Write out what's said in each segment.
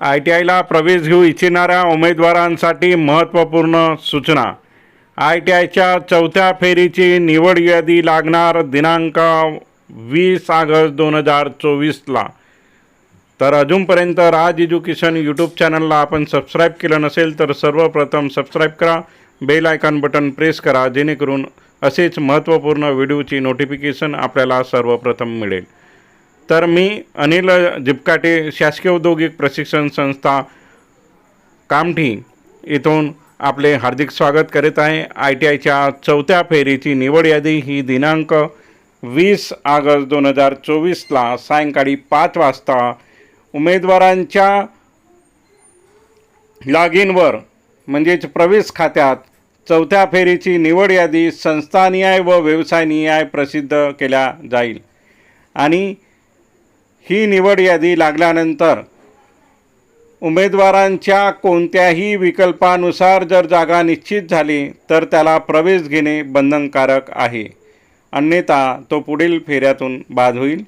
I T आयला प्रवेश घेऊ इच्छिणाऱ्या उमेदवारांसाठी महत्त्वपूर्ण सूचना. आय टी आयच्या चौथ्या फेरीची निवड यादी लागणार दिनांक वीस ऑगस्ट दोन हजार चोवीसला. तर अजूनपर्यंत राज एज्युकेशन यूट्यूब चॅनलला आपण सबस्क्राईब केलं नसेल तर सर्वप्रथम सबस्क्राईब करा. बेल आयकॉन बटन प्रेस करा जेणेकरून असेच महत्त्वपूर्ण व्हिडिओची नोटिफिकेशन आपल्याला सर्वप्रथम मिळेल. तर मी अनिल जिपकाटे शासकीय औद्योगिक प्रशिक्षण संस्था कामठी इथून आपले हार्दिक स्वागत करीत आहे. आय टी आयच्या चौथ्या फेरीची निवड यादी ही दिनांक वीस ऑगस्ट दोन हजार चोवीसला सायंकाळी पाच वाजता उमेदवारांच्या लॉग इनवर म्हणजेच प्रवेश खात्यात चौथ्या फेरीची निवड यादी संस्थानिहाय व व्यवसायनिहाय प्रसिद्ध केल्या जाईल. आणि ही निवड यादी लागल्यानंतर उमेदवारांच्या कोणत्याही विकल्पानुसार जर जागा निश्चित झाली तर त्याला प्रवेश घेणे बंधनकारक आहे. अन्यथा तो पुढील फेऱ्यातून बाद होईल.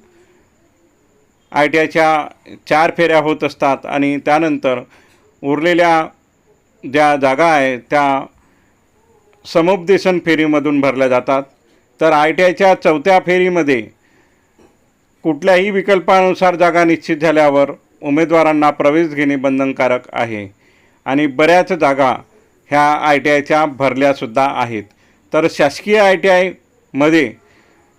आय टी आयच्या चार फेऱ्या होत असतात आणि त्यानंतर उरलेल्या ज्या जागा आहेत त्या समुपदेशन फेरीमधून भरल्या जातात. तर आय टी आयच्या चौथ्या फेरीमध्ये कुठल्याही विकल्पानुसार जागा निश्चित झाल्यावर उमेदवारांना प्रवेश घेणे बंधनकारक आहे. आणि बऱ्याच जागा ह्या आय टी आयच्या भरल्यासुद्धा आहेत. तर शासकीय आय टी आयमध्ये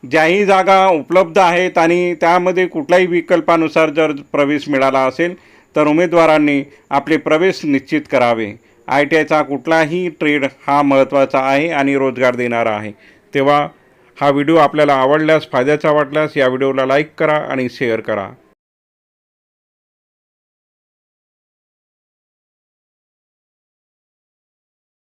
ज्याही जागा उपलब्ध आहेत आणि त्यामध्ये कुठल्याही विकल्पानुसार जर प्रवेश मिळाला असेल तर उमेदवारांनी आपले प्रवेश निश्चित करावे. आय टी आयचा कुठलाही ट्रेड हा महत्त्वाचा आहे आणि रोजगार देणारा आहे. तेव्हा हा व्हिडिओ आपल्याला आवडल्यास फायद्याचा वाटल्यास या व्हिडिओला लाईक करा आणि शेअर करा.